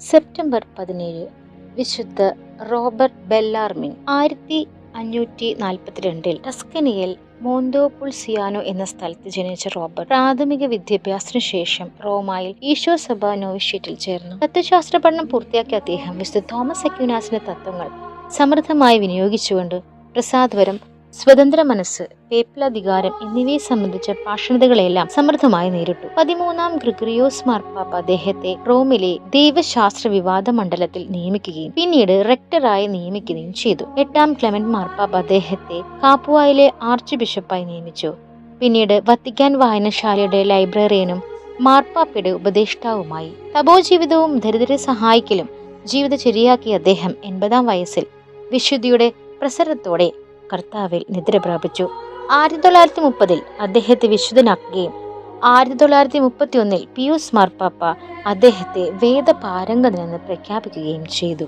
September പതിനേഴ് വിശുദ്ധ Robert Bellarmine. ആയിരത്തി അഞ്ഞൂറ്റി നാൽപ്പത്തിരണ്ടിൽ ടസ്കനിയിൽ മോന്തോപുൾസിയാനോ എന്ന സ്ഥലത്ത് ജനിച്ച റോബർട്ട് പ്രാഥമിക വിദ്യാഭ്യാസത്തിനു ശേഷം റോമായിൽ ഈശോ സഭ നോവിഷ്യറ്റിൽ ചേർന്നു. തത്വശാസ്ത്ര പഠനം പൂർത്തിയാക്കിയ അദ്ദേഹം വിശുദ്ധ തോമസ് അക്യൂനാസിന്റെ തത്വങ്ങൾ സമൃദ്ധമായി വിനിയോഗിച്ചുകൊണ്ട് പ്രസാദപരം സ്വതന്ത്ര മനസ്സ് പേപ്പിലധികാരം എന്നിവയെ സംബന്ധിച്ച ഭാഷണതകളെല്ലാം സമൃദ്ധമായി നേരിട്ടു. പതിമൂന്നാം ഗ്രിഗറിയോസ് മാർപ്പാപ്പ അദ്ദേഹത്തെ റോമിലെ ദൈവശാസ്ത്ര വിവാദ മണ്ഡലത്തിൽ നിയമിക്കുകയും പിന്നീട് റെക്ടറായി നിയമിക്കുകയും ചെയ്തു. എട്ടാം ക്ലെമന്റ് മാർപ്പാപ്പ അദ്ദേഹത്തെ കാപ്പുവായിലെ ആർച്ച് ബിഷപ്പായി നിയമിച്ചു. പിന്നീട് വത്തിക്കാൻ വായനശാലയുടെ ലൈബ്രറിയനും മാർപ്പാപ്പയുടെ ഉപദേഷ്ടാവുമായി തപോജീവിതവും ദരിദ്രരെ സഹായിക്കലും ജീവിതചര്യയാക്കിയ അദ്ദേഹം എൺപതാം വയസ്സിൽ വിശുദ്ധിയുടെ പ്രസരത്തോടെ കർത്താവിൽ നിദ്ര പ്രാപിച്ചു. ആയിരത്തി തൊള്ളായിരത്തി മുപ്പതിൽ അദ്ദേഹത്തെ വിശുദ്ധനാക്കുകയും ആയിരത്തി തൊള്ളായിരത്തി മുപ്പത്തി ഒന്നിൽ പിയൂസ് മാർപ്പാപ്പ അദ്ദേഹത്തെ വേദപാരംഗതനെന്ന് പ്രഖ്യാപിക്കുകയും ചെയ്തു.